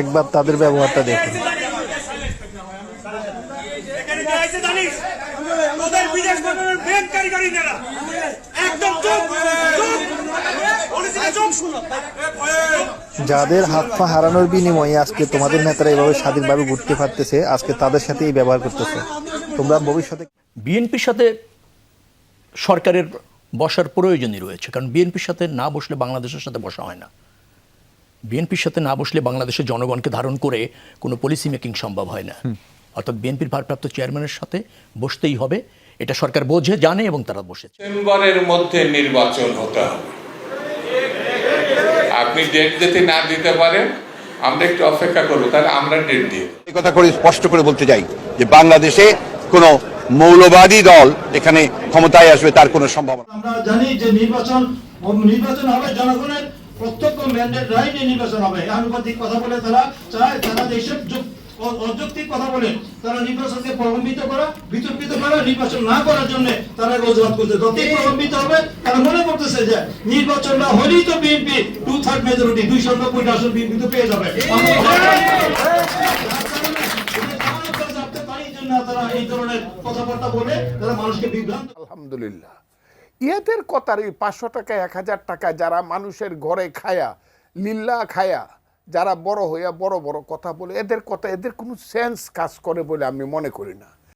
একবার তাদের ব্যবহারটা দেখুন। যাদের হাত পা হারানোর বিনিময়ে আজকে তোমাদের নেতারা এভাবে স্বাধীনভাবে ঘুরতে পারতেছে আজকে তাদের সাথে এই ব্যবহার করতেছে। তোমরা ভবিষ্যতে বিএনপির সাথে সরকারের বসার প্রয়োজনই রয়েছে কারণ বিএনপির সাথে না বসলে বাংলাদেশের সাথে বসা হয় না। বিএনপির সাথে না বসলে বাংলাদেশের জনগণকে ধারণ করে কোনো পলিসি মেকিং সম্ভব হয় না। অর্থাৎ বিএনপির ভারপ্রাপ্ত চেয়ারম্যানের সাথে বসতেই হবে। এটা সরকার বোঝে জানে এবং তারা বসেছে। ডিসেম্বরের মধ্যে নির্বাচন হতে হবে। আপনি ডেট যদি না দিতে পারেন আমরা একটু অপেক্ষা করব তাহলে আমরা ডেট দিয়ে দেব। এই কথা করে স্পষ্ট করে বলতে চাই যে বাংলাদেশে কোনো মৌলবাদী দল এখানে ক্ষমতায় আসবে তার কোনো সম্ভাবনা আমরা জানি যে নির্বাচন নির্বাচন হবে জনগণের প্রত্যক্ষ ম্যান্ডেট রাইট নির্বাচন হবে। আনুপাতিক কথা বলে তারা চায় তারা দেশের অযৌক্তিক কথা বলে তারা নির্বাচনকে প্রলম্বিত করা বিতর্কিত করা নির্বাচন না করার জন্য তারা অজুহাত করছে। যতই প্রলম্বিত হবে তারা মনে করতেছে যে নির্বাচন না হলেই তো বিএনপি টু থার্ড মেজরিটি দুইশো নব্বইটা আসন বিএনপি তো পেয়ে যাবে। তারা এই ধরনের কথাবার্তা বলে তারা মানুষকে বিভ্রান্ত আলহামদুলিল্লাহ। ইয়েদের কথার এই পাঁচশো টাকা, এক হাজার টাকা যারা মানুষের ঘরে খায়া লিল্লা খায়া, যারা বড় হইয়া বড় বড় কথা বলে, এদের কথা, এদের কোনো সেন্স কাজ করে বলে আমি মনে করি না।